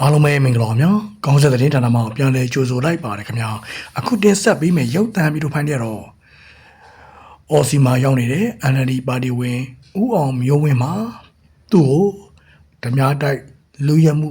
အားလုံးပဲမင်္ဂလာပါများကောင်းဆက်တဲ့ဌာနမှာပြန်လည်ကြိုဆိုလိုက်ပါတယ်ခင်ဗျာအခုတင်ဆက်ပေးမယ်ရုပ်သံပြီးတော့ဖိုင်းရတော့အော်စီမာရောက်နေတဲ့ NLD ပါတီဝင်ဦးအောင်မျိုးဝင်းမှာသူ့ကိုဓမြတိုက်လူရမှု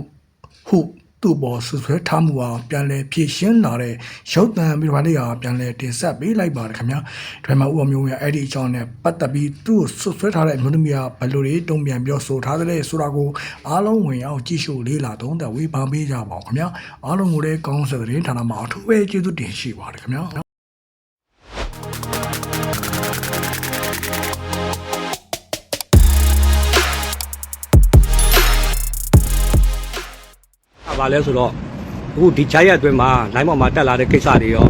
ဟု သူ့ပေါ်ဆွဆွဲထားမှုအောင်ပြန်လည်ဖြည့်ရှင်းလာတဲ့ရုပ်သံပြီးတော့ဖိုင်းလေးဟာပြန်လည်တင်ဆက်ပေးလိုက်ပါတယ်ခင်ဗျာဒါမှမဟုတ်ဦးအောင်မျိုးဝင်းကအဲ့ဒီအကြောင်းနဲ့ပတ်သက်ပြီးသူ့ကိုဆွဆွဲထားတဲ့အမျိုးသမီးကဘယ်လိုတွေတုံ့ပြန်ပြောဆိုထားသလဲဆိုတာကိုအားလုံးဝင်အောင်ကြည့်ရှုလေးလာသုံးသပ်ဝေဖန်ပေးကြပါဦးခင်ဗျာအားလုံးကိုလည်းကောင်းဆက်တဲ့ဌာနမှာအထူးပဲကျေးဇူးတင်ရှိပါတယ်ခင်ဗျာ။ ဘာလဲဆိုတော့အခုဒီဂျိုင်းရက်အတွင်းမှာ line ပေါ်မှာတက်လာတဲ့ကိစ္စတွေရော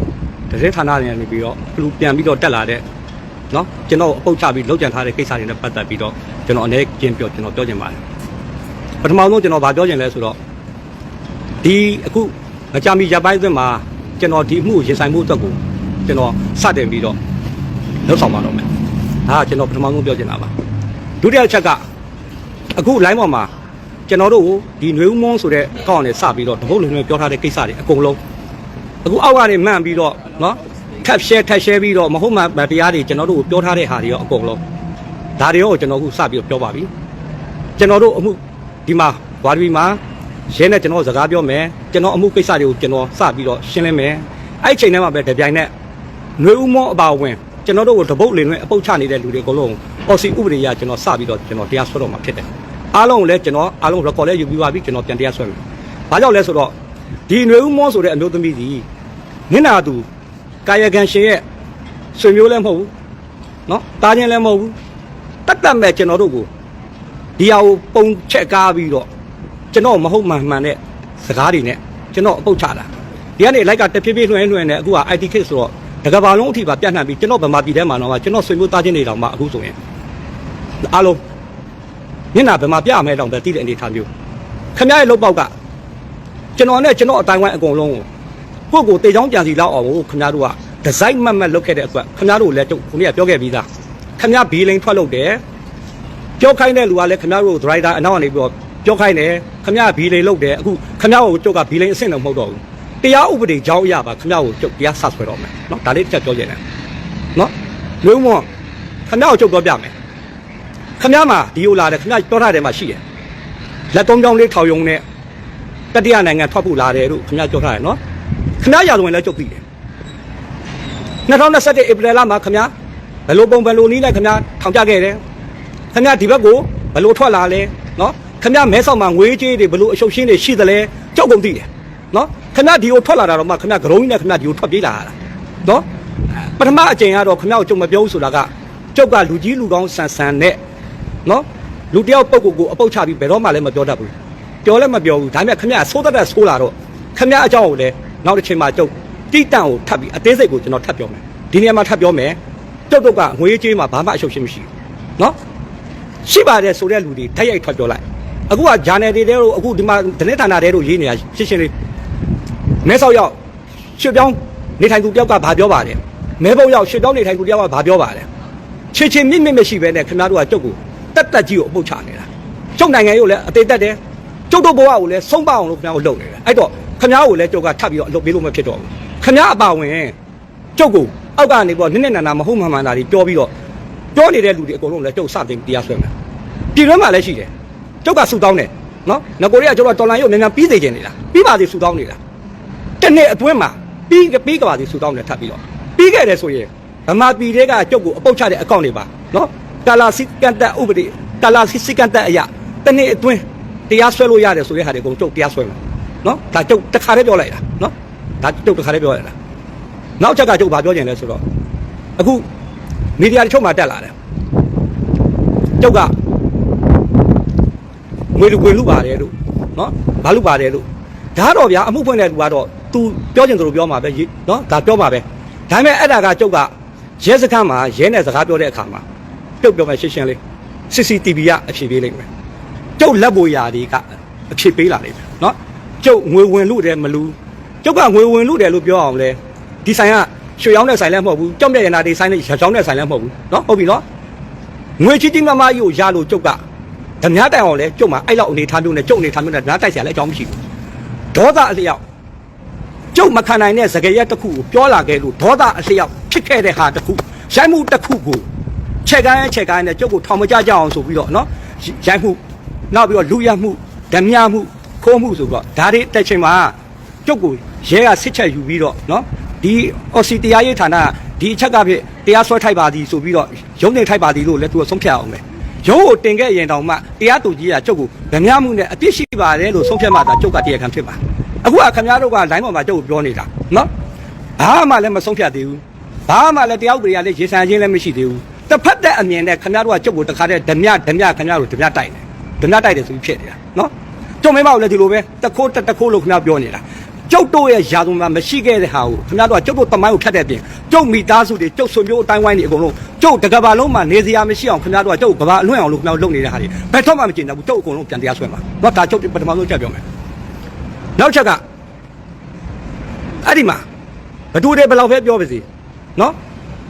တရေဌာနတွေနေပြီးတော့ဘလူပြန်ပြီးတော့တက်လာတဲ့နော်ကျွန်တော်အပုတ်ချပြီးလောက်ကျန်ထားတဲ့ကိစ္စတွေနဲ့ပတ်သက်ပြီးတော့ကျွန်တော်အနေနဲ့ကျင်းပြောကျွန်တော်ပြောချင်ပါတယ်။ပထမဆုံးကျွန်တော်ဗာပြောချင်လဲဆိုတော့ဒီအခုမကြမီရပိုင်းအတွင်းမှာကျွန်တော်ဒီအမှုကိုရင်ဆိုင်မှုအတွက်ကိုကျွန်တော်စတင်ပြီးတော့လောက်ဆောင်ပါတော့မယ်။ဒါကကျွန်တော်ပထမဆုံးပြောချင်တာပါ။ဒုတိယအချက်ကအခု line ပေါ်မှာ ကျွန်တော်တို့ဒီຫນွေဦးမွန်းဆိုတဲ့ကောင့်နဲ့စပြီးတော့တပုတ်လုံးနဲ့ပြောထားတဲ့ကိစ္စတွေအကုန်လုံးအခုအောက်ကနေမှန်ပြီးတော့နော်ထပ်ရှဲထပ်ရှဲပြီးတော့မဟုတ်မှန်တရားတွေကျွန်တော်တို့ကိုပြောထားတဲ့ဟာတွေရောအကုန်လုံးဒါတွေရောကျွန်တော်အခုစပြီးတော့ပြောပါပြီကျွန်တော်တို့အမှုဒီမှာဝါဒီမှာရဲနဲ့ကျွန်တော်စကားပြောမယ်ကျွန်တော်အမှုကိစ္စတွေကိုကျွန်တော်စပြီးတော့ရှင်းလင်းမယ်အဲ့ဒီချိန်ထဲမှာပဲတပြိုင်နက်ຫນွေဦးမွန်းအပါဝင်ကျွန်တော်တို့ကိုတပုတ်လင်နဲ့အပုတ်ချနေတဲ့လူတွေအကုန်လုံးအော်စီဥပဒေရကျွန်တော်စပြီးတော့ကျွန်တော်တရားစွဲတော့မှာဖြစ်တယ် အားလုံးကိုလည်းကျွန်တော်အားလုံး record လည်းယူပြီးပါပြီကျွန်တော်ပြန်တရားဆွဲမယ်။ဘာကြောင့်လဲဆိုတော့ဒီຫນွေဦးမောဆိုတဲ့အမျိုးသမီးဒီနင့်နာသူကာယကံရှင်ရဲ့ဆွေမျိုးလည်းမဟုတ်ဘူး။နော်တားခြင်းလည်းမဟုတ်ဘူး။တတ်တတ်မဲ့ကျွန်တော်တို့ကိုဒီဟာကိုပုံချက်ကားပြီးတော့ကျွန်တော်မဟုတ်မှန်မှန်တဲ့စကားတွေနဲ့ကျွန်တော်အပုတ်ချတာ။ဒီကနေလိုက်ကတဖြည်းဖြည်းလွှဲလွှဲနေအခုက IT case ဆိုတော့တကဘာလုံးအထိပါပြန့်နှံ့ပြီးကျွန်တော်ဗမာပြည်ထဲမှာတော့ကျွန်တော်ဆွေမျိုးတားခြင်းတွေတောင်မှအခုဆိုရင်အားလုံး မျက်နှာဘယ်မှာပြမယ်တောင်ပဲတည်တဲ့အနေထားမျိုးခမရရဲ့လုတ်ပေါက်ကကျွန်တော်နဲ့ကျွန်တော်အတိုင်းဝိုင်းအကုန်လုံးကိုကိုယ်ကိုတေချောင်းကြံစီလောက်အောင်ကိုခမရတို့ကဒီဇိုင်းမှတ်မှတ်လုပ်ခဲ့တဲ့အတွက်ခမရတို့လည်းတုတ်ခုနကပြောခဲ့ပြီးသားခမရဘီလိန်ထွက်လုပ်တယ်ပြောခိုင်းတဲ့လူကလည်းခမရတို့ဒရိုက်တာအနောက်ကနေပြီးတော့ပြောခိုင်းတယ်ခမရဘီလိန်လုပ်တယ်အခုခမရကိုကျုပ်ကဘီလိန်အဆင့်တော့မဟုတ်တော့ဘူးတရားဥပဒေကြောင်းအရပါခမရကိုကျုပ်တရားဆက်ဆွဲတော့မယ်နော်ဒါလေးတစ်ချက်ပြောချင်တယ်နော်လူမွန်ခမရကိုကျုပ်ပြောပြမယ် ခမည်းမှာဒီလိုလာတယ်ခမည်းပြောထားတယ်မှာရှိတယ်လက်သုံးချောင်းလေးထောက်ယုံနဲ့တတိယနိုင်ငံထွက်ဖို့လာတယ်လို့ခမည်းပြောထားတယ်နော်ခမည်းရာဇဝင်လည်းကြုတ်ပြီးတယ်2021ဧပြီလမှာခမည်းဘယ်လိုပုံဘယ်လိုနည်းနဲ့ခမည်းထောင်ကြခဲ့တယ်ခမည်းဒီဘက်ကိုဘယ်လိုထွက်လာလဲနော်ခမည်းမဲဆောက်မှာငွေကြေးတွေဘယ်လိုအရှုပ်ရှင်းတွေရှိသလဲကြောက်ကုန်သိတယ်နော်ခမည်းဒီကိုထွက်လာတာတော့မှခမည်းဂရုံးကြီးနဲ့ခမည်းဒီကိုထွက်ပြေးလာတာနော်ပထမအကြိမ်ကတော့ခမည်းကိုကြုံမပြောဘူးဆိုတာကကျုပ်ကလူကြီးလူကောင်းဆန်ဆန်နဲ့ နော်လူတယောက်ပုတ်ကိုကိုအပုတ်ချပြီးဘယ်တော့မှလည်းမပြောတတ်ဘူးပြောလည်းမပြောဘူးဒါပေမဲ့ခမရဆိုးတတ်တဲ့ဆိုးလာတော့ခမရအကြောင်းကိုလည်းနောက်တစ်ချိန်မှာကျုပ်တိတန့်ကိုထပ်ပြီးအသေးစိတ်ကိုကျွန်တော်ထပ်ပြောမယ်ဒီနေရာမှာထပ်ပြောမယ်ကျုပ်တို့ကငွေကြေးမှာဘာမှအရှုပ်ရှင်းမရှိဘူးနော်ရှိပါတယ်ဆိုတဲ့လူတွေတိုက်ရိုက်ထွက်ပြောလိုက်အခုကဂျာနယ်တွေတဲတို့အခုဒီမှာဒနေ့ဌာနတဲတို့ရေးနေတာရှင်းရှင်းလေးမဲဆောက်ရောက်ရွှေပြောင်းနေထိုင်သူတယောက်ကဘာပြောပါလဲမဲဘုတ်ရောက်ရွှေပြောင်းနေထိုင်သူတယောက်ကဘာပြောပါလဲချေချေမြင့်မြင့်မရှိပဲနဲ့ခင်ဗျားတို့ကကျုပ်ကို တက်တက်ကြီးကိုအပုတ်ချနေတာကျုပ်နိုင်ငံရေးကိုလည်းအသေးတက်တယ်ကျုပ်တို့ဘဝကိုလည်းဆုံးပအောင်လို့ခင်ဗျားကိုလုပ်နေတယ်အဲ့တော့ခင်ဗျားကိုလည်းကျုပ်ကထပ်ပြီးတော့အလုပ်ပေးလို့မဖြစ်တော့ဘူးခင်ဗျားအပါဝင်ကျုပ်ကိုအောက်ကနေပြီးတော့နည်းနည်းနာနာမဟုတ်မှန်မှန်တာတွေပြောပြီးတော့ပြောနေတဲ့လူတွေအကုန်လုံးလည်းကျုပ်စတင်တရားဆွဲမယ်ပြည်တွင်းမှာလည်းရှိတယ်ကျုပ်ကဆူတောင်းတယ်နော်ငကိုရီးကကျုပ်ကတော်လန်ရုပ်မြန်မြန်ပြီးစေခြင်းနေတာပြီးပါစေဆူတောင်းနေတာတစ်နှစ်အတွင်းမှာပြီးပြီးကပါစေဆူတောင်းတယ်ထပ်ပြီးတော့ပြီးခဲ့တယ်ဆိုရင်ဗမာပြည်တွေကကျုပ်ကိုအပုတ်ချတဲ့အကောင့်တွေပါနော် ကာလာစီကန်တက်ဥပဒေကာလာစီစီကန်တက်အရာတနေ့အတွင်းတရားဆွဲလို့ရတယ်ဆိုတဲ့ဟာတွေအကုန်ကျုပ်တရားဆွဲမယ်နော်ဒါကျုပ်တစ်ခါတည်းပြောလိုက်တာနော်ဒါကျုပ်တစ်ခါတည်းပြောလိုက်တာနောက်ချက်ကကျုပ်ဘာပြောချင်လဲဆိုတော့အခုမီဒီယာတချို့မှာတက်လာတယ်ကျုပ်ကငွေလူငွေလူပါတယ်လို့နော်ဘာလူပါတယ်လို့ဒါတော့ဗျာအမှုဖွင့်တဲ့လူကတော့ तू ပြောချင်သလိုပြောမှာပဲရေနော်ဒါပြောမှာပဲဒါပေမဲ့အဲ့ဒါကကျုပ်ကရဲစခန်းမှာရဲနဲ့စကားပြောတဲ့အခါမှာ ပြုတ်ပြောမယ်ရှင်းရှင်းလေး CCTV ကအဖြေပေးလိုက်မယ်ကျုပ်လက်ဘိုရာဒီကအဖြေပေးလာလိမ့်မယ်နော်ကျုပ်ငွေဝင်လို့တယ်မလူကျုပ်ကငွေဝင်လို့တယ်လို့ပြောအောင်လဲဒီဆိုင်ကရွှေရောင်းတဲ့ဆိုင်လည်းမဟုတ်ဘူးကြောက်မြက်ရနာဒီဆိုင်နဲ့ရောင်းတဲ့ဆိုင်လည်းမဟုတ်ဘူးနော်ဟုတ်ပြီနော်ငွေကြီးကြီးမမကြီးကိုရလို့ကျုပ်ကဓမြတိုင်အောင်လဲကျုပ်မှာအဲ့လောက်အနေထားမျိုးနဲ့ကျုပ်အနေထားမျိုးနဲ့ဓမြတိုက်ဆရာလည်းအကြောင်းမရှိဘူးဒေါသအလျောက်ကျုပ်မခံနိုင်တဲ့စကရက်တစ်ခုကိုပြောလာခဲ့လို့ဒေါသအလျောက်ဖြစ်ခဲ့တဲ့ဟာတစ်ခုရိုက်မှုတစ်ခုကို ချက်ကန်းချက်ကန်းနဲ့ကျုပ်ကိုထောင်မကြကြအောင်ဆိုပြီးတော့နော်ရိုက်မှုနောက်ပြီးတော့လူရမှုဓမြမှုခိုးမှုဆိုတော့ဒါတွေတက်ချိန်မှာကျုပ်ကိုရဲကစစ်ချက်ယူပြီးတော့နော်ဒီအော်စီတရားရေးဌာနကဒီအချက်ကဖြစ်တရားစွဲထိုက်ပါသည်ဆိုပြီးတော့ရုံးနေထိုက်ပါသည်လို့လည်းသူကဆုံးဖြတ်အောင်မယ်ရုံးကိုတင်ခဲ့ရင်တောင်မှတရားသူကြီးကကျုပ်ကိုဗမာမှုနဲ့အပြစ်ရှိပါတယ်လို့ဆုံးဖြတ်မှသာကျုပ်ကတရားခံဖြစ်ပါအခုကခင်ဗျားတို့ကလိုင်းပေါ်မှာကျုပ်ကိုပြောနေတာနော်ဘာမှလည်းမဆုံးဖြတ်သေးဘူးဘာမှလည်းတရားဥပဒေကလည်းရေဆန်ခြင်းလည်းမရှိသေးဘူး တစ်ဖက်သက်အမြင်နဲ့ခင်ဗျားတို့ကကျုပ်ကိုတခါတည်းဓမြဓမြခင်ဗျားတို့ဓမြတိုက်တယ်ဓမြတိုက်တယ်ဆိုပြီးဖြစ်နေတာနော်ကျုပ်မင်းမကိုလည်းဒီလိုပဲတခိုးတတခိုးလို့ခင်ဗျားပြောနေတာကျုပ်တို့ရဲ့ယာသူမှာမရှိခဲ့တဲ့ဟာကိုခင်ဗျားတို့ကကျုပ်တို့တမိုင်းကိုဖြတ်တဲ့အပြင်ကျုပ်မိသားစုတွေကျုပ်ဆွေမျိုးအတိုင်းဝိုင်းတွေအကုန်လုံးကျုပ်တကဘာလုံးမှာနေစရာမရှိအောင်ခင်ဗျားတို့ကကျုပ်ကဘာအလွင့်အောင်လို့ခင်ဗျားတို့လုပ်နေတဲ့ဟာတွေဘယ်တော့မှမကျင်တော့ဘူးကျုပ်အကုန်လုံးပြန်တရားဆွဲမှာတော့ဒါကျုပ်ပထမဆုံးချက်ပြောမယ်နောက်ချက်ကအဲ့ဒီမှာဘသူတွေဘယ်လောက်ပဲပြောပါစေနော်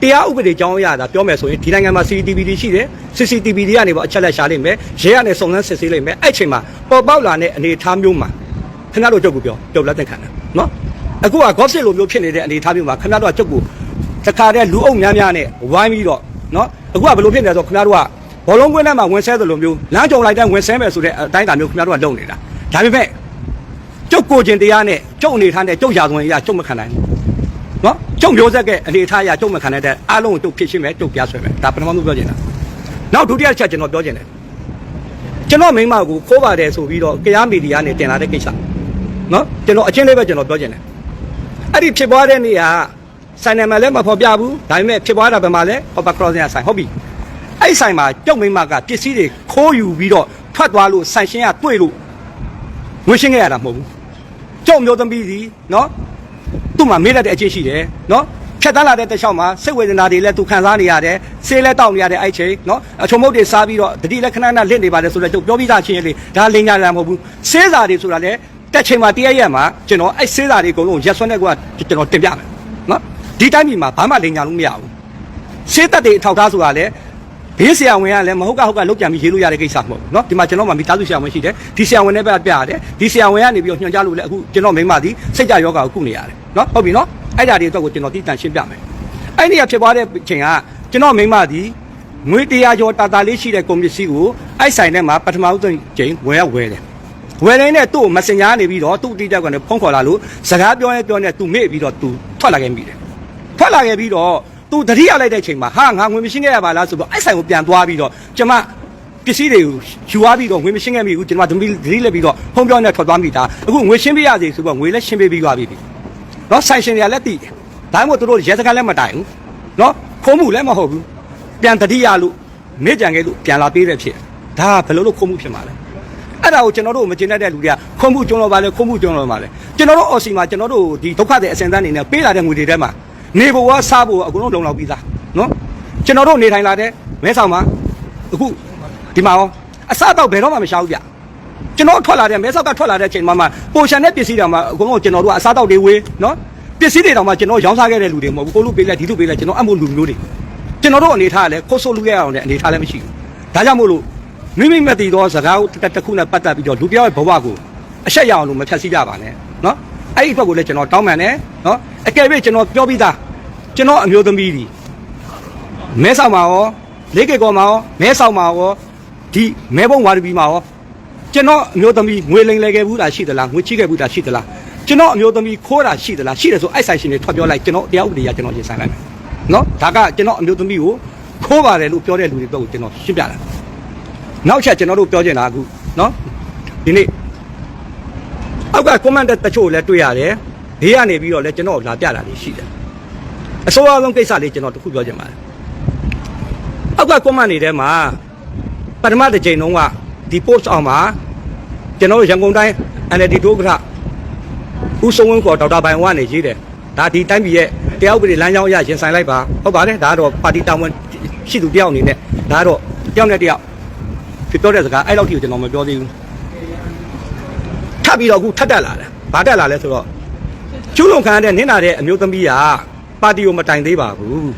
တရားဥပဒေကြောင်းအရတာပြောမယ်ဆိုရင်ဒီနိုင်ငံမှာ CCTV တွေရှိတယ် CCTV တွေကနေပေါ့အချက်လက်ရှာလိမ့်မယ်ရဲကနေစုံစမ်းစစ်ဆေးလိမ့်မယ်အဲ့ချိန်မှာပေါ်ပေါက်လာတဲ့အနေအထားမျိုးမှာခင်ဗျားတို့ကျုပ်ကိုပြောကျုပ်လက်သက်ခံတယ်နော်အခုက gossip လိုမျိုးဖြစ်နေတဲ့အနေအထားမျိုးမှာခင်ဗျားတို့ကကျုပ်ကိုတခါတည်းလူအုပ်များများနဲ့ဝိုင်းပြီးတော့နော်အခုကဘယ်လိုဖြစ်နေလဲဆိုတော့ခင်ဗျားတို့ကဘောလုံးကွင်းထဲမှာဝင်ဆဲသလိုမျိုးလမ်းကြုံလိုက်တဲ့ဝင်ဆဲမယ်ဆိုတဲ့အတိုင်းအတာမျိုးခင်ဗျားတို့ကလုပ်နေတာဒါပေမဲ့ကျုပ်ကိုကျင်တရားနဲ့ကျုပ်အနေထားနဲ့ကျုပ်ရာဇဝင်အရကျုပ်မခံနိုင်ဘူး နော်ကျုံမျိုးဆက်ကအနေထားအရကျုံမခံတဲ့အားလုံးကိုကျုပ်ဖြစ်ရှင်းမယ်ကျုပ်ပြဆွဲမယ်ဒါပထမဆုံးပြောချင်တာနောက်ဒုတိယချက်ကျွန်တော်ပြောချင်တယ်ကျွန်တော်မိန်းမကိုခိုးပါတယ်ဆိုပြီးတော့ကြားမီဒီယာနဲ့တင်လာတဲ့ကိစ္စနော်ကျွန်တော်အချင်းလေးပဲကျွန်တော်ပြောချင်တယ်အဲ့ဒီဖြစ်ပွားတဲ့နေရာဆိုင်နယ်မှာလည်းမဖော်ပြဘူးဒါပေမဲ့ဖြစ်ပွားတာဘယ်မှာလဲဟောပါကရောစင်ဆိုင်ဟုတ်ပြီအဲ့ဒီဆိုင်မှာကျုံမိန်းမကပစ္စည်းတွေခိုးယူပြီးတော့ထွက်သွားလို့ဆိုင်ရှင်ကတွေ့လို့ငွေရှင်းခဲ့ရတာမဟုတ်ဘူးကျုံမျိုးသမီးစီနော် သူ့မှာမေးလိုက်တဲ့အချင်းရှိတယ်နော်ဖြတ်တန်းလာတဲ့တစ်ချောင်းမှာစိတ်ဝေဒနာတွေလည်းသူခံစားနေရတယ်ဆေးလည်းတောက်နေရတဲ့အဲ့ချိန်နော်အချုံမုတ်တွေစားပြီးတော့တတိလည်းခဏခဏလင့်နေပါတယ်ဆိုတော့ကျုပ်ပြောပြီးသားချင်းလေးဒါလိန်ညာတာမဟုတ်ဘူးဆေးစာတွေဆိုတာလည်းတက်ချိန်မှာတရက်ရက်မှာကျွန်တော်အဲ့ဆေးစာတွေအကုန်လုံးရက်ဆွမ်းတဲ့ကွာကျွန်တော်တင်ပြမယ်နော်ဒီတိုင်းပြည်မှာဘာမှလိန်ညာလို့မရဘူးဆေးသက်တွေအထောက်ထားဆိုတာလည်းဘေးဆရာဝန်ကလည်းမဟုတ်ကဟုတ်ကလောက်ကြံပြီးရေးလို့ရတဲ့ကိစ္စမဟုတ်ဘူးเนาะဒီမှာကျွန်တော်မှမိသားစုဆရာဝန်ရှိတယ်ဒီဆရာဝန်နဲ့ပဲပြရတယ်ဒီဆရာဝန်ကနေပြီးတော့ညွှန်ကြားလို့လည်းအခုကျွန်တော်မိန်းမသည်စိတ်ကြယောဂါကိုကုနေရတယ် နော်ဟုတ်ပြီနော်အဲ့ဒါတွေအတွက်ကိုကျွန်တော်တိတန်ရှင်းပြမယ်အဲ့ဒီကဖြစ်သွားတဲ့ချိန်ကကျွန်တော်မိမသည်ငွေတရားကျော်တာတာလေးရှိတဲ့ကုန်ပစ္စည်းကိုအဲ့ဆိုင်ထဲမှာပထမဦးဆုံးချိန်ဝယ်ရဝယ်တယ်ဝယ်တိုင်းနဲ့သူ့ကိုမစင်ညာနေပြီးတော့သူ့အတိတ်ကလည်းဖုန်းခေါ်လာလို့စကားပြောရဲပြောနေသူမေ့ပြီးတော့သူထွက်လာခဲ့မိတယ်ထွက်လာခဲ့ပြီးတော့သူတတိယလိုက်တဲ့ချိန်မှာဟာငါငွေမရှင်းခဲ့ရပါလားဆိုတော့အဲ့ဆိုင်ကိုပြန်သွားပြီးတော့ကျမပစ္စည်းတွေကိုယူသွားပြီးတော့ငွေမရှင်းခဲ့မိဘူးကျွန်တော်ကဒမီဒရီလက်ပြီးတော့ဖုန်းပြောနေထွက်သွားမိတာအခုငွေရှင်းပြရစီဆိုတော့ငွေလည်းရှင်းပေးပြီးသွားပြီ နော်ဆိုင်ရှင်တွေကလည်းတည်တယ်ဒါမှမဟုတ်သူတို့ရဲစခန်းလည်းမတိုင်ဘူးနော်ခုံးမှုလည်းမဟုတ်ဘူးပြန်တတိရလို့မေ့ကြံခဲ့လို့ပြန်လာပေးတဲ့ဖြစ်ဒါကဘယ်လိုလုပ်ခုံးမှုဖြစ်မှာလဲအဲ့ဒါကိုကျွန်တော်တို့မကျင်တတ်တဲ့လူတွေကခုံးမှုကျွန်းတော်ပါလေခုံးမှုကျွန်းတော်ပါလေကျွန်တော်တို့အော်စီမှာကျွန်တော်တို့ဒီဒုက္ခတွေအစင်တန်းနေနဲ့ပေးလာတဲ့ငွေတွေထဲမှာနေဘဝစားဖို့အကုန်လုံးလုံလောက်ပြီးသားနော်ကျွန်တော်တို့နေထိုင်လာတဲ့မဲဆောင်မှာအခုဒီမှာရောအစားတော့ဘယ်တော့မှမရှာဘူးဗျ ကျွန်တော်ထွက်လာတဲ့မဲဆောက်ကထွက်လာတဲ့အချိန်မှာမှပိုရှန်တဲ့ပစ္စည်းတွေမှာအကုန်လုံးကျွန်တော်တို့ကအစားတော့တွေဝေးနော်ပစ္စည်းတွေတောင်မှကျွန်တော်ရောင်းစားခဲ့တဲ့လူတွေမဟုတ်ဘူးကိုလူပေးလိုက်ဒီလူပေးလိုက်ကျွန်တော်အမှုလူမျိုးတွေကျွန်တော်တို့အနေထားကလည်းခိုးဆိုးလူရအောင်တဲ့အနေထားလည်းမရှိဘူးဒါကြောင့်မို့လို့မိမိမသိသောစကားတစ်တစ်ခုနဲ့ပတ်သက်ပြီးတော့လူပြောရဲ့ဘဝကိုအဆက်ရအောင်လို့မဖြတ်စည်းကြပါနဲ့နော်အဲ့ဒီဘက်ကိုလည်းကျွန်တော်တောင်းပန်တယ်နော်အကယ်၍ကျွန်တော်ပြောပြီးသားကျွန်တော်အမျိုးသမီးဒီမဲဆောက်မှာရောလေးကေကောမှာရောမဲဆောက်မှာရောဒီမဲဘုံဝါရဘီမှာရော ကျွန်တော်အမျိုးသမီးငွေလိမ်လဲခဲ့ဘူးလားရှိသလားငွေချိခဲ့ဘူးလားရှိသလားကျွန်တော်အမျိုးသမီးခိုးတာရှိသလားရှိတယ်ဆိုအဲ့ဆိုင်ရှင်တွေထွက်ပြောလိုက်ကျွန်တော်တရားဥပဒေရကျွန်တော်ရင်ဆိုင်လိုက်မယ်နော်ဒါကကျွန်တော်အမျိုးသမီးကိုခိုးပါတယ်လို့ပြောတဲ့လူတွေတော့ကျွန်တော်ရှင်းပြတာနောက်ချက်ကျွန်တော်တို့ပြောချင်တာအခုနော်ဒီနေ့အောက်က comment တချို့လည်းတွေ့ရတယ်ဘေးကနေပြီးတော့လည်းကျွန်တော်လာပြတာလေးရှိတယ်အစိုးရဆုံးကိစ္စလေးကျွန်တော်တခုပြောချင်ပါတယ်။အောက်က comment တွေထဲမှာပထမတစ်ချိန်တုန်းကဒီ post အောင်မှာ ကျွန်တော်တို့ရန်ကုန်တိုင်း NLD ဒုက္ခရဦးစိုးဝင်းခေါ်ဒေါက်တာဘိုင်ဝါနေရေးတယ်။ဒါဒီတိုင်းပြည်ရဲ့တရားဥပဒေလမ်းကြောင်းအရရင်ဆိုင်လိုက်ပါဟုတ်ပါတယ်ဒါကတော့ပါတီတာဝန်ရှိသူတယောက်အနေနဲ့ဒါကတော့တယောက်နဲ့တယောက်ဖြစ်ပြောတဲ့စကားအဲ့လောက်ထိကိုကျွန်တော်မပြောသေးဘူး။ထပ်ပြီးတော့အခုထပ်တက်လာတယ်။ဘာတက်လာလဲဆိုတော့ကျူးလွန်ခံရတဲ့နင့်နာတဲ့အမျိုးသမီးကပါတီကိုမတိုင်သေးပါဘူး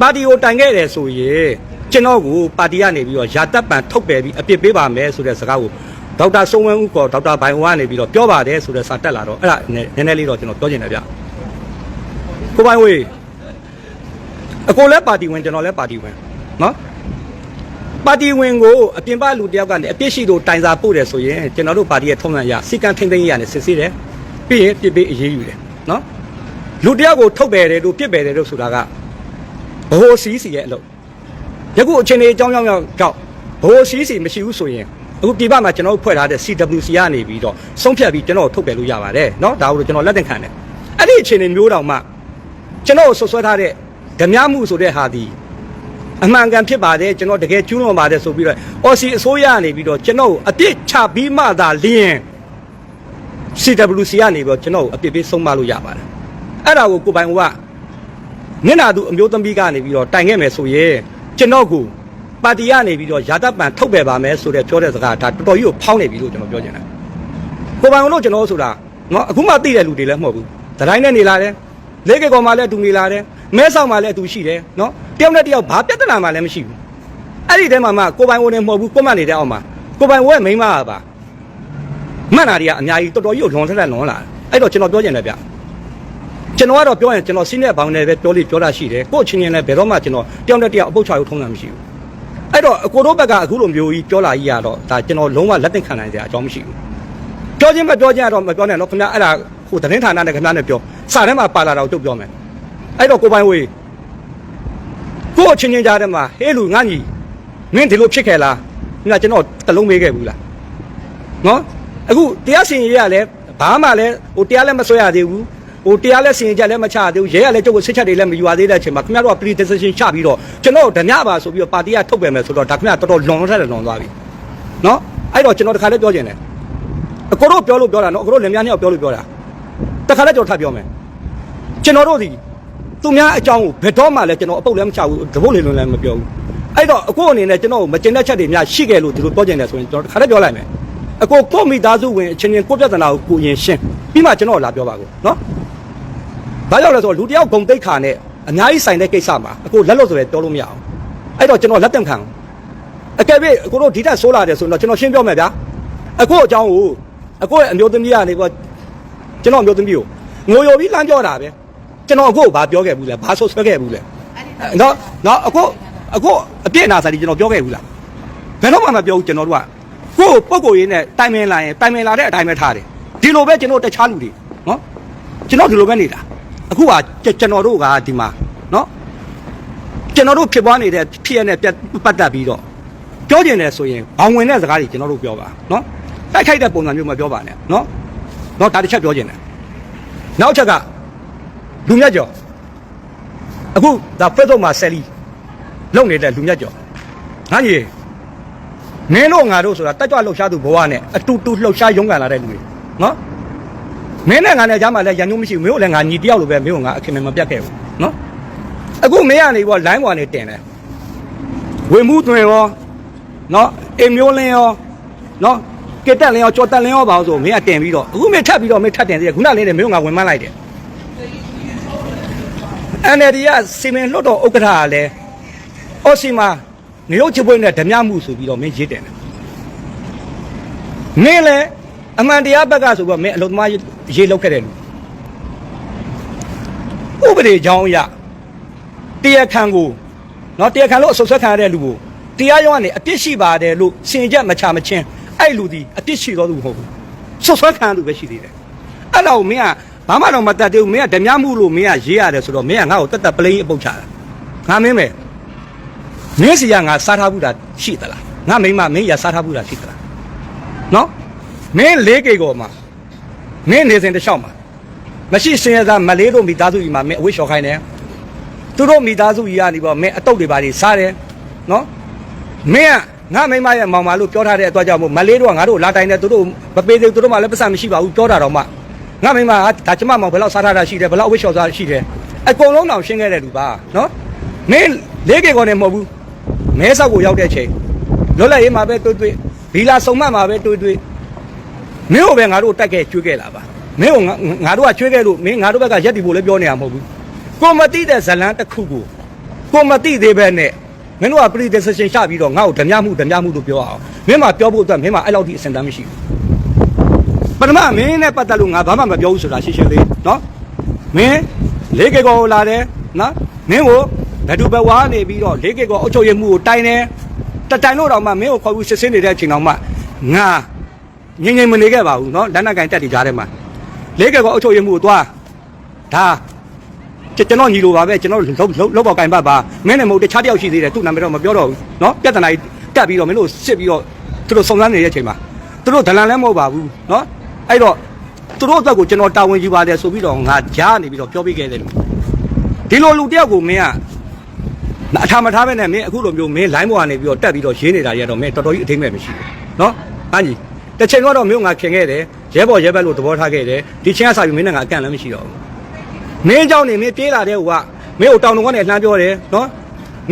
ပါတီကိုတိုင်ခဲ့တယ်ဆိုရင်ကျွန်တော်ကိုပါတီကနေပြီးတော့ယာတက်ပံထုတ်ပယ်ပြီးအပြစ်ပေးပါမယ်ဆိုတဲ့စကားကို ဒေါက်တာစုံဝင်းဦးကဒေါက်တာဘိုင်ဝါကနေပြီးတော့ပြောပါတယ်ဆိုတဲ့စာတက်လာတော့အဲ့ဒါနည်းနည်းလေးတော့ကျွန်တော်ပြောချင်တယ်ဗျကိုပိုင်ဝေးအကိုလည်းပါတီဝင်ကျွန်တော်လည်းပါတီဝင်နော်ပါတီဝင်ကိုအပြင်ပလူတယောက်ကနေအပြစ်ရှိလို့တိုင်စာပို့တယ်ဆိုရင်ကျွန်တော်တို့ပါတီရဲ့ထုံးစံအရစီကံထိမ့်သိမ်းရနဲ့စစ်ဆေးတယ်ပြီးရင်ပြစ်ပေးအရေးယူတယ်နော်လူတယောက်ကိုထုတ်ပယ်တယ်လို့ပြစ်ပယ်တယ်လို့ဆိုတာကဘိုးစီးစီရဲ့အလုပ်ယခုအချိန်လေးအကြောင်းကြောင်းကြောင့်ဘိုးစီးစီမရှိဘူးဆိုရင် အခုဒီဘက်မှာကျွန်တော်တို့ဖွဲ့ထားတဲ့ CWC ကနေပြီးတော့ဆုံးဖြတ်ပြီးကျွန်တော်တို့ထုတ်ပယ်လို့ရပါတယ်เนาะဒါကိုကျွန်တော်လက်သင့်ခံတယ်အဲ့ဒီအချိန်လေးမျိုးတောင်မှကျွန်တော်တို့ဆွဆွဲထားတဲ့ဓမြမှုဆိုတဲ့ဟာဒီအမှန်ကန်ဖြစ်ပါတယ်ကျွန်တော်တကယ်ကျူးလွန်ပါတယ်ဆိုပြီးတော့ OC အစိုးရကနေပြီးတော့ကျွန်တော်ကိုအပြစ်ချပြီးမှသာလျင် CWC ကနေပြီးတော့ကျွန်တော်ကိုအပြစ်ပေးဆုံးမလို့ရပါတယ်အဲ့ဒါကိုကိုပိုင်ကမျက်နာသူအမျိုးသမီးကနေပြီးတော့တိုင်ခဲ့မယ်ဆိုရင်ကျွန်တော်ကို ပါတီကနေပြီးတော့ရာတပ်ပံထုတ်ပယ်ပါမယ်ဆိုတဲ့ပြောတဲ့စကားဒါတော်တော်ကြီးကိုဖောင်းနေပြီလို့ကျွန်တော်ပြောချင်တယ်ကိုပိုင်တို့ကျွန်တော်ဆိုတာနော်အခုမှသိတဲ့လူတွေလည်းမဟုတ်ဘူးတတိုင်းနဲ့နေလာတယ်လေးကေကောမှလည်းအတူနေလာတယ်မဲဆောက်မှလည်းအတူရှိတယ်နော်တယောက်နဲ့တယောက်ဘာပြဿနာမှလည်းမရှိဘူးအဲ့ဒီတဲမှာမှကိုပိုင်ဝင်နေမဟုတ်ဘူးကိုမနေတဲ့အောက်မှာကိုပိုင်ဝဲမိန်းမပါမှန်တာတွေကအများကြီးတော်တော်ကြီးကိုလွန်ထက်လက်လွန်လာအဲ့တော့ကျွန်တော်ပြောချင်တယ်ဗျကျွန်တော်ကတော့ပြောရင်ကျွန်တော်စီးတဲ့ဘောင်နဲ့ပဲပြောလိပြောတာရှိတယ်ကို့ချင်းချင်းလည်းဘယ်တော့မှကျွန်တော်တယောက်နဲ့တယောက်အပုတ်ချရုံထုံးတာမရှိဘူး အဲ့တော့အကိုတို့ဘက်ကအခုလိုမျိုးကြီးပြောလာကြီးရတော့ဒါကျွန်တော်လုံးဝလက်သင့်ခံနိုင်စရာအကြောင်းမရှိဘူးပြောချင်းမပြောချင်းကတော့မပြောနဲ့တော့ခင်ဗျာအဲ့ဒါဟိုသတင်းဌာနနဲ့ခင်ဗျားနဲ့ပြောစာထဲမှာပါလာတော့တုတ်ပြောမယ်အဲ့တော့ကိုပိုင်ဝေးကို့ချင်းချင်းကြားထဲမှာဟေးလူငါညီမင်းဒီလိုဖြစ်ခဲ့လားငါကျွန်တော်တလုံးမေးခဲ့ဘူးလားနော်အခုတရားစီရင်ရေးရလဲဘာမှလည်းဟိုတရားလည်းမဆွဲရသေးဘူး ဟိုတရားလည်းစီရင်ချက်လည်းမချရသေးဘူးရဲရလည်းကျုပ်ကိုစစ်ချက်တွေလည်းမယူရသေးတဲ့အချိန်မှာခင်ဗျားတို့က pre decision ချပြီးတော့ကျွန်တော်ဓမြပါဆိုပြီးတော့ပါတီကထုတ်ပြန်မယ်ဆိုတော့ဒါခင်ဗျားတော်တော်လွန်ထက်လွန်သွားပြီနော်အဲ့တော့ကျွန်တော်တခါလည်းပြောချင်တယ်အကိုတို့ပြောလို့ပြောတာနော်အကိုတို့လင်မယားနှစ်ယောက်ပြောလို့ပြောတာတခါလည်းကျွန်တော်ထပ်ပြောမယ်ကျွန်တော်တို့ဒီသူများအကြောင်းကိုဘယ်တော့မှလည်းကျွန်တော်အပုတ်လည်းမချဘူးတပုတ်လေးလွန်လည်းမပြောဘူးအဲ့တော့အကိုအနေနဲ့ကျွန်တော်ကိုမကျင်တဲ့ချက်တွေများရှိခဲ့လို့ဒီလိုပြောချင်တယ်ဆိုရင်ကျွန်တော်တခါလည်းပြောလိုက်မယ်အကိုကိုမိသားစုဝင်အချင်းချင်းကိုပြဿနာကိုကိုရင်ရှင်းပြီးမှကျွန်တော်လာပြောပါကိုနော် ဘာကြောင့်လဲဆိုတော့လူတယောက်ဂုံတိတ်ခါနဲ့အများကြီးဆိုင်တဲ့ကိစ္စမှာအခုလက်လို့ဆိုရပြောလို့မရအောင်အဲ့တော့ကျွန်တော်လက်တံခံအောင်အကယ်၍အခုတို့ဒီတက်ဆိုးလာတယ်ဆိုတော့ကျွန်တော်ရှင်းပြောမယ်ဗျာအခုအကြောင်းကိုအခုရဲ့အမျိုးသမီးကနေပေါ့ကျွန်တော်အမျိုးသမီးကိုငိုယိုပြီးလမ်းပြောတာပဲကျွန်တော်အခုဘာပြောခဲ့ဘူးလဲဘာဆိုဆွဲခဲ့ဘူးလဲနော်နော်အခုအခုအပြည့်အနာစာဒီကျွန်တော်ပြောခဲ့ဘူးလားဘယ်တော့မှမပြောဘူးကျွန်တော်တို့ကကိုယ့်ပုံကိုယ်ရင်းနဲ့တိုင်ပင်လာရင်တိုင်ပင်လာတဲ့အတိုင်းပဲထားတယ်ဒီလိုပဲကျွန်တော်တခြားလူတွေနော်ကျွန်တော်ဒီလိုပဲနေတာ အခုကကျွန်တော်တို့ကဒီမှာနော်ကျွန်တော်တို့ဖြစ်ပွားနေတဲ့ဖြစ်ရတဲ့ပတ်သက်ပြီးတော့ပြောကျင်တယ်ဆိုရင်ဘောင်ဝင်တဲ့စကားတွေကျွန်တော်တို့ပြောပါနော်တိုက်ခိုက်တဲ့ပုံစံမျိုးမပြောပါနဲ့နော်တော့ဒါတစ်ချက်ပြောကျင်တယ်နောက်ချက်ကလူမြတ်ကျော်အခုဒါ Facebook မှာဆယ်လီလုံနေတဲ့လူမြတ်ကျော်ငါကြီးနင်းတို့ငါတို့ဆိုတာတက်ကြွလှုပ်ရှားသူဘဝနဲ့အတူတူလှုပ်ရှားရုန်းကန်လာတဲ့လူတွေနော် မင်းနဲ့ငါနဲ့ကြားမှာလည်းရန်ညုံမရှိဘူးမင်းတို့လည်းငါညီတယောက်လိုပဲမင်းတို့ငါအခင်မပြတ်ခဲ့ဘူးနော်အခုမင်းကနေပေါ့လိုင်းပေါ်နေတင်တယ်ဝေမှုတွင်ရောနော်အင်မျိုးလင်းရောနော်ကတက်လင်းရောကြော်တက်လင်းရောပါဆိုမင်းကတင်ပြီးတော့အခုမင်းထပ်ပြီးတော့မင်းထပ်တင်သေးတယ်ခုနလေးနဲ့မင်းတို့ငါဝင်မလိုက်တယ် NLD ကစီမင်လွတ်တော်ဥက္ကဋ္ဌကလည်းအော်စီမာနေရုပ်ချပွင့်နဲ့ဓမြမှုဆိုပြီးတော့မင်းရေးတင်တယ်မင်းလည်း အမှန်တရားဘက်ကဆိုတော့မင်းအလုံးသမားရေးလောက်ခဲ့တယ်လူဥပဒေကြောင်းအရတရားခံကိုနော်တရားခံလို့အဆုတ်ဆက်ခံရတဲ့လူကိုတရားရုံးကနေအပြစ်ရှိပါတယ်လို့စင်ကြက်မချမချင်းအဲ့လူဒီအပြစ်ရှိတော်သူမဟုတ်ဘူးဆုတ်ဆက်ခံရသူပဲရှိသေးတယ်အဲ့တော့မင်းကဘာမှတော့မတတ်သေးဘူးမင်းကဓမြမှုလို့မင်းကရေးရတယ်ဆိုတော့မင်းကငါ့ကိုတတ်တတ်ပလိန်အပုတ်ချတာငါမင်းပဲမင်းစီကငါစားထားဘူးတာရှိသလားငါမိမမင်းရစားထားဘူးတာရှိသလားနော် မင်းလေးကေကောမှာမင်းနေစဉ်တစ်လျှောက်မှာမရှိစင်ရသားမလေးတို့မိသားစုကြီးမှာမင်းအဝိရှော်ခိုင်းတယ်သူတို့မိသားစုကြီးကနေပေါ့မင်းအတုတ်တွေပါတွေစားတယ်နော်မင်းကငါမိမရဲ့မောင်မလို့ပြောထားတဲ့အတွက်ကြောင့်မို့မလေးတို့ကငါတို့လာတိုင်တယ်သူတို့မပေးသေးဘူးသူတို့မှလည်းပတ်စံမရှိပါဘူးပြောတာတော့မှငါမိမကဒါကျမမောင်ဘယ်လောက်စားထားတာရှိတယ်ဘယ်လောက်အဝိရှော်စားရှိတယ်အကုန်လုံးတော့ရှင်းခဲ့တဲ့လူပါနော်မင်းလေးကေကောနဲ့မဟုတ်ဘူးမဲဆောက်ကိုရောက်တဲ့အချိန်လွတ်လပ်ရေးမှာပဲတွေ့တွေ့ဘီလာစုံမမှာပဲတွေ့တွေ့ မင်းတို့ပဲငါတို့တက်ခဲ့ကျွေးခဲ့လာပါမင်းတို့ငါငါတို့ကကျွေးခဲ့လို့မင်းငါတို့ဘက်ကရက်တီဖို့လည်းပြောနေရမဟုတ်ဘူးကိုမတိတဲ့ဇလန်းတစ်ခုကိုကိုမတိသေးပဲနဲ့မင်းတို့က predecession ချပြီးတော့ငါ့ကိုဓမြမှုဓမြမှုလို့ပြောအောင်မင်းမပြောဖို့အတွက်မင်းမအဲ့လောက်ထိအစင်တမ်းမရှိဘူးပထမမင်းနဲ့ပတ်သက်လို့ငါဘာမှမပြောဘူးဆိုတာရှင်းရှင်းလေးနော်မင်းလေးကေကောလာတယ်နော်မင်းကိုဘဒူဘဝါနေပြီးတော့လေးကေကောအုပ်ချုပ်ရမှုကိုတိုင်တယ်တတိုင်လို့တော့မှမင်းကိုခေါ်ပြီးစစ်စင်းနေတဲ့အချိန်တော့မှငါ ငြိမ်ငြိမ်မနေခဲ့ပါဘူးနော်လက်နက်ကင်တက်တီကြားထဲမှာလေးကေကောအုပ်ချုပ်ရမှုကိုသွားဒါကျွန်တော်ညီလိုပါပဲကျွန်တော်လုံးလုံးပေါက်ကင်ပတ်ပါမင်းနဲ့မဟုတ်တခြားတယောက်ရှိသေးတယ်သူ့နာမည်တော့မပြောတော့ဘူးเนาะပြဿနာကြီးတက်ပြီးတော့မင်းတို့စစ်ပြီးတော့သူတို့စုံစမ်းနေတဲ့အချိန်မှာသူတို့ဒလန်လည်းမဟုတ်ပါဘူးเนาะအဲ့တော့သူတို့အတွက်ကိုကျွန်တော်တာဝန်ယူပါတယ်ဆိုပြီးတော့ငါကြားနေပြီးတော့ပြောပြခဲ့တယ်ဒီလိုလူတယောက်ကိုမင်းကအထာမထားပဲနဲ့မင်းအခုလိုမျိုးမင်းလိုင်းပေါ်ကနေပြီးတော့တက်ပြီးတော့ရင်းနေတာရတော့မင်းတော်တော်ကြီးအထိမ့်မဲ့မရှိဘူးเนาะဟန်ကြီး တစ်ချိန်တော့မြို့ငါခင်ခဲ့တယ်ရဲဘော်ရဲဘက်လို့သဘောထားခဲ့တယ်ဒီချင်းကစာပြီးမင်းနဲ့ငါအကန့်လည်းမရှိတော့ဘူး မင်းเจ้าနေမင်းပြေးလာတဲ့ဟိုကမင်းကိုတောင်တုံကနေလှမ်းပြောတယ်နော်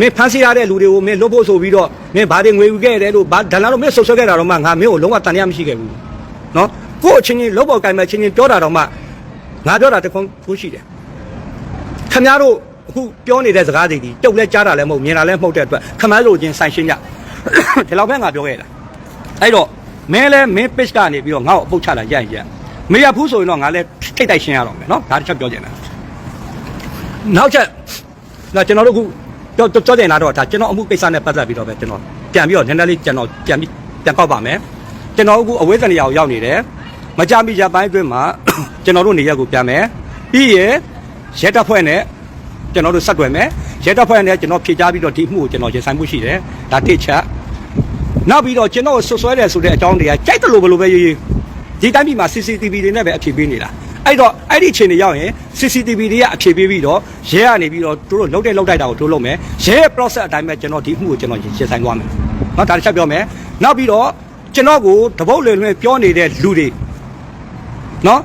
မင်းဖမ်းဆီးရတဲ့လူတွေကိုမင်းလွတ်ဖို့ဆိုပြီးတော့မင်းဘာတွေငွေယူခဲ့တယ်လို့ဘာဒလန်လို့မင်းဆုတ်ဆွဲခဲ့တာတော့မှငါမင်းကိုလုံးဝတန်တရားမရှိခဲ့ဘူးနော်ကို့အချင်းချင်းလုံးပေါ်ကင်မဲ့ချင်းချင်းပြောတာတော့မှငါပြောတာတခွန်းကိုရှိတယ်ခင်ဗျားတို့အခုပြောနေတဲ့စကားတွေဒီတုတ်လဲကြားတာလည်းမဟုတ်မြင်တာလည်းမဟုတ်တဲ့အတွက်ခင်ဗျားတို့ချင်းဆိုင်ရှင်းကြဒီလောက်ပဲငါပြောခဲ့တာအဲ့တော့ မင်းလည်းမင်း page ကနေပြီးတော့ငါ့ကိုအပုတ်ချလာရရင်ရမရဘူးဆိုရင်တော့ငါလည်းထိတ်တိုက်ရှင်းရတော့မယ်နော်ဒါတစ်ချက်ပြောချင်တာနောက်ချက်ဒါကျွန်တော်တို့ခုကြောကြောတင်လာတော့ဒါကျွန်တော်အမှုကိစ္စနဲ့ပတ်သက်ပြီးတော့ပဲကျွန်တော်ပြန်ပြီးတော့နည်းနည်းလေးကျွန်တော်ပြန်ပြီးပြန်ပေါက်ပါမယ်ကျွန်တော်အခုအဝေးစနေရာကိုရောက်နေတယ်မကြမီရပိုင်းအတွင်းမှာကျွန်တော်တို့နေရက်ကိုပြန်မယ်ပြီးရင်ရဲတပ်ဖွဲ့နဲ့ကျွန်တော်တို့ဆက်တွယ်မယ်ရဲတပ်ဖွဲ့နဲ့ကျွန်တော်ဖြေချပြီးတော့ဒီမှုကိုကျွန်တော်ရင်ဆိုင်မှုရှိတယ်ဒါတစ်ချက် နောက်ပြီးတော့ကျွန်တော်ဆွဆွဲတယ်ဆိုတဲ့အကြောင်းတွေကကြိုက်တယ်လို့ဘယ်လိုပဲရေးရေးဒီတိုင်းပြည်မှာ CCTV တွေနဲ့ပဲအဖြေပေးနေတာအဲ့တော့အဲ့ဒီအချိန်တွေရောက်ရင် CCTV တွေကအဖြေပေးပြီးတော့ရဲကနေပြီးတော့တို့တို့လောက်တဲ့လောက်တိုက်တာကိုတို့လုပ်မယ်ရဲရဲ့ process အတိုင်းပဲကျွန်တော်ဒီအမှုကိုကျွန်တော်ရင်ဆိုင်သွားမယ်နော်ဒါတစ်ချက်ပြောမယ်နောက်ပြီးတော့ကျွန်တော်ကိုတပုတ်လေလွှဲပြောနေတဲ့လူတွေနော်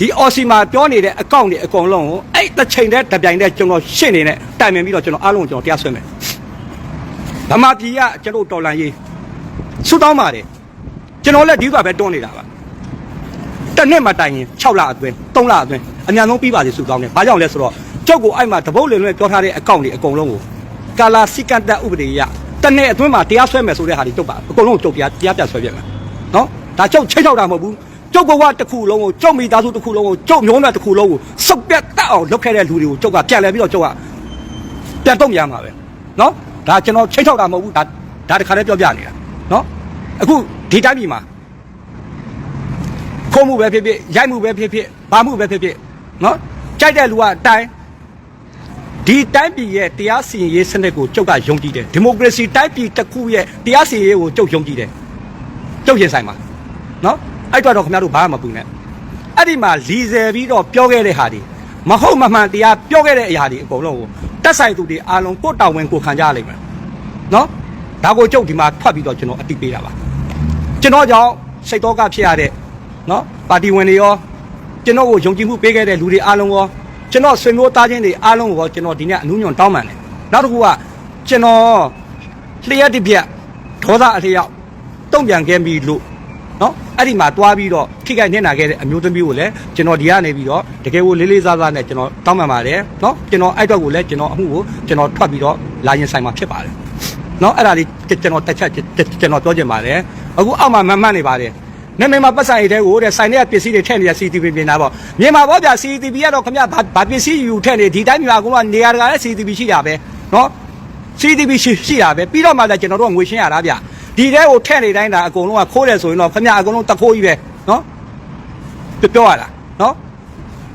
ဒီအော်စီမာပြောနေတဲ့အကောင့်တွေအကုန်လုံးကိုအဲ့တစ်ချိန်တည်းတပြိုင်တည်းကျွန်တော်ရှင့်နေနဲ့တိုင်ပင်ပြီးတော့ကျွန်တော်အားလုံးကိုကျွန်တော်တရားစွဲမယ်ဗမာပြည်ကကျွန်တော်တော်လန်ရေး ဆုတောင်းပါတယ်ကျွန်တော်လည်းဒီကပဲတွန်းနေတာပါတစ်နှစ်မှတိုင်ရင်6လအတွင်း3လအတွင်းအများဆုံးပြီးပါစေဆုတောင်းတယ်ဘာကြောင့်လဲဆိုတော့ကျုပ်ကိုအဲ့မှာတပုတ်လေလွင်ပြောထားတဲ့အကောင့်တွေအကုန်လုံးကိုကာလာစီကတ်တဥပဒေရတစ်နှစ်အတွင်းမှာတရားစွဲမယ်ဆိုတဲ့ဟာတွေကျုပ်ပါအကုန်လုံးကိုကျုပ်တရားတရားပြတ်ဆွဲပြမယ်နော်ဒါကျုပ်ချိတ်ထောက်တာမဟုတ်ဘူးကျုပ်ဘဝတစ်ခုလုံးကိုကျုပ်မိသားစုတစ်ခုလုံးကိုကျုပ်မျိုးနွယ်တစ်ခုလုံးကိုစုပ်ပြတ်တတ်အောင်လုပ်ခဲ့တဲ့လူတွေကိုကျုပ်ကပြန်လဲပြီးတော့ကျုပ်ကပြန်တော့ပြန်မှာပဲနော်ဒါကျွန်တော်ချိတ်ထောက်တာမဟုတ်ဘူးဒါဒါတခါတည်းပြောပြနေတာနော် အခုဒီတိုင်းပြည်မှာခုံးမှုပဲဖြစ်ဖြစ်ရိုက်မှုပဲဖြစ်ဖြစ်ဘာမှုပဲဖြစ်ဖြစ်နော်ကြိုက်တဲ့လူကအတိုင်းဒီတိုင်းပြည်ရဲ့တရားစီရင်ရေးစနစ်ကိုကျုပ်ကယုံကြည်တယ်ဒီမိုကရေစီတိုင်းပြည်တစ်ခုရဲ့တရားစီရင်ရေးကိုကျုပ်ယုံကြည်တယ်ကျုပ်ရင်ဆိုင်ပါနော်အဲ့တော့တော့ခင်ဗျားတို့ဘာမှမပူနဲ့အဲ့ဒီမှာလီဆယ်ပြီးတော့ပြောခဲ့တဲ့ဟာဒီမဟုတ်မမှန်တရားပြောခဲ့တဲ့အရာတွေအကုန်လုံးကိုတက်ဆိုင်သူတွေအားလုံးကိုယ်တောင်းဝင်ကိုခံကြရလိမ့်မယ်နော်ဒါကိုကျုပ်ဒီမှာဖတ်ပြီးတော့ကျွန်တော်အတိပေးတာပါ ကျွန်တော်ကြောင့်စိတ်တော့ကဖြစ်ရတဲ့နော်ပါတီဝင်တွေရောကျွန်တော်ကိုယုံကြည်မှုပေးခဲ့တဲ့လူတွေအားလုံးရောကျွန်တော်ဆွေမျိုးသားချင်းတွေအားလုံးကိုကျွန်တော်ဒီနေ့အနူးညွန်တောင်းပန်တယ်နောက်တစ်ခုကကျွန်တော်လျှက်တစ်ပြက်ဒေါသအလျောက်တုံ့ပြန်ခဲ့ပြီလို့နော်အဲ့ဒီမှာတွားပြီးတော့ထိခိုက်နေတာခဲ့တဲ့အမျိုးသမီးကိုလည်းကျွန်တော်ဒီကနေပြီးတော့တကယ်ကိုလေးလေးစားစားနဲ့ကျွန်တော်တောင်းပန်ပါတယ်နော်ကျွန်တော်အဲ့တော့ကိုလည်းကျွန်တော်အမှုကိုကျွန်တော်ထွက်ပြီးတော့လာရင်ဆိုင်မှာဖြစ်ပါတယ်နော်အဲ့ဒါလေးကျွန်တော်တစ်ချက်ကျွန်တော်ပြောချင်ပါတယ်အခုအောက်မှာမမှတ်နေပါတယ်နာမည်မှာပတ်ဆိုင်တဲ့ကိုတဲ့ဆိုင်တဲ့ပစ္စည်းတွေထည့်နေတဲ့ CCTV ပြင်တာပေါ့မြန်မာပေါ့ဗျာ CCTV ကတော့ခင်ဗျဘာဘာပစ္စည်းယူထည့်နေဒီတိုင်းမြန်မာကတော့နေရာတကာလည်း CCTV ရှိတာပဲနော် CCTV ရှိရှိတာပဲပြီးတော့မှလည်းကျွန်တော်တို့ကငွေရှင်းရတာဗျဒီတဲကိုထည့်နေတိုင်းဒါအကုန်လုံးကခိုးတယ်ဆိုရင်တော့ခင်ဗျအကုန်လုံးတခိုးကြီးပဲနော်ပြောပြောရတာနော်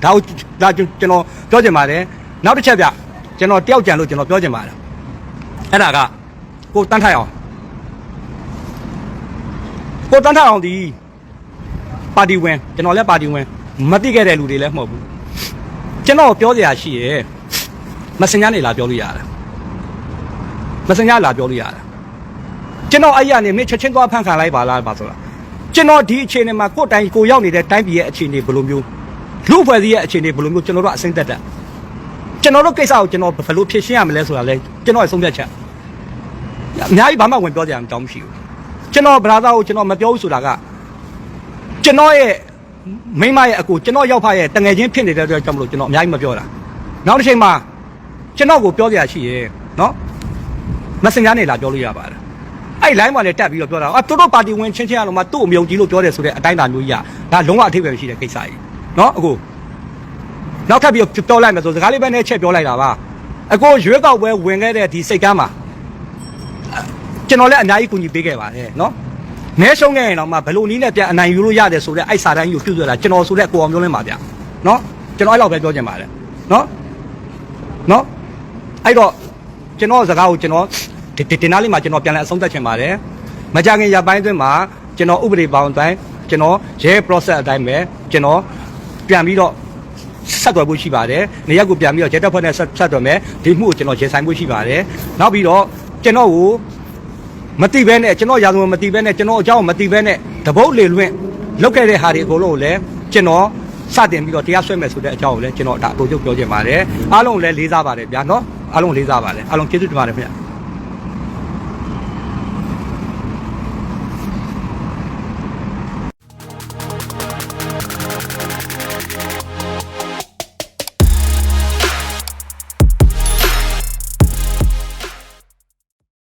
ဒါကိုဒါကျွန်တော်ပြောချင်ပါတယ်နောက်တစ်ချက်ဗျကျွန်တော်တယောက်ကြံလို့ကျွန်တော်ပြောချင်ပါတယ်အဲ့ဒါကကိုတန်းထိုက်အောင် ကိုတန်းထိုက်အောင်ဒီပါတီဝင်ကျွန်တော်လည်းပါတီဝင်မသိခဲ့တဲ့လူတွေလည်းမဟုတ်ဘူးကျွန်တော်ပြောစရာရှိရဲ့မစင်ညာနေလာပြောလို့ရတယ်မစင်ရလာပြောလို့ရတယ်ကျွန်တော်အဲ့ရနေမင်းချက်ချင်းသွားဖန်ခံလိုက်ပါလားပါဆိုတာကျွန်တော်ဒီအခြေအနေမှာကိုယ်တိုင်ကိုရောက်နေတဲ့တိုင်းပြည်ရဲ့အခြေအနေဘယ်လိုမျိုးလူဖွဲ့စည်းရဲ့အခြေအနေဘယ်လိုမျိုးကျွန်တော်တို့အစိမ့်သက်သက်ကျွန်တော်တို့ကိစ္စကိုကျွန်တော်ဘယ်လိုဖြေရှင်းရမလဲဆိုတာလဲကျွန်တော်ရဲ့ဆုံးဖြတ်ချက်အများကြီးဘာမှဝင်ပြောကြရမှာတောင်းမရှိဘူး ကျွန်တော် brother ကိုကျွန်တော်မပြောဘူးဆိုတာကကျွန်တော်ရဲ့မိမရဲ့အကိုကျွန်တော်ရောက်ဖရဲ့တငယ်ချင်းဖြစ်နေတဲ့အတွက်ကြောင့်မလို့ကျွန်တော်အများကြီးမပြောတာနောက်တစ်ချိန်မှာကျွန်တော်ကိုပြောပြရရှိရဲ့နော်မက်ဆန်ဂျာနဲ့လာပြောလို့ရပါတယ်အဲ့ line မှာလည်းတက်ပြီးတော့ပြောတာအာသူတို့ပါတီဝင်ချင်းချင်းအလုံးမှာသူ့အမြုံကြီးလို့ပြောတယ်ဆိုတဲ့အတိုင်းအတာမျိုးကြီးอ่ะဒါလုံးဝအထိပ်ပဲရှိတဲ့ကိစ္စကြီးနော်အကိုနောက်ထပ်ပြီးတော့ပြောလိုက်မယ်ဆိုစကားလေးပဲနဲ့ချက်ပြောလိုက်တာပါအကိုရွေးကောက်ပွဲဝင်ခဲ့တဲ့ဒီစိတ်ကမ်းမှာ ကျွန်တော်လည်းအများကြီးကူညီပေးခဲ့ပါတယ်နော်နဲရှုံးခဲ့ရင်တော့မှဘလို့နီးနဲ့ပြန်အနိုင်ယူလို့ရတယ်ဆိုတဲ့အဲ့စာတိုင်းကိုပြုတ်ရတာကျွန်တော်ဆိုတဲ့ကိုအောင်မျိုးလင်းပါဗျနော်ကျွန်တော်အဲ့လောက်ပဲပြောချင်ပါတယ်နော်နော်အဲ့တော့ကျွန်တော်စကားကိုကျွန်တော်တင်နာလေးမှာကျွန်တော်ပြန်လည်အဆုံးသတ်ချင်ပါတယ်မကြခင်ရပိုင်းအတွင်းမှာကျွန်တော်ဥပဒေပေါင်းအတိုင်းကျွန်တော်ရဲ process အတိုင်းပဲကျွန်တော်ပြန်ပြီးတော့ဆက်သွယ်ဖို့ရှိပါတယ်နေရက်ကိုပြန်ပြီးတော့ရဲတပ်ဖွဲ့နဲ့ဆက်သွယ်မယ်ဒီမှုကိုကျွန်တော်ရင်ဆိုင်ဖို့ရှိပါတယ်နောက်ပြီးတော့ကျွန်တော်ကို မတိဘဲနဲ့ကျွန်တော်ရာဇဝင်မတိဘဲနဲ့ကျွန်တော်အကြောင်းမတိဘဲနဲ့တပုတ်လေလွင့်လောက်ခဲ့တဲ့ဟာတွေအကုန်လုံးကိုလည်းကျွန်တော်စတင်ပြီးတော့တရားစွဲမယ်ဆိုတဲ့အကြောင်းကိုလည်းကျွန်တော်ဒါအတူတူပြောချင်ပါတယ်အားလုံးလည်းလေးစားပါတယ်ဗျာနော်အားလုံးလေးစားပါတယ်အားလုံးကျေးဇူးတင်ပါတယ်ခင်ဗျာ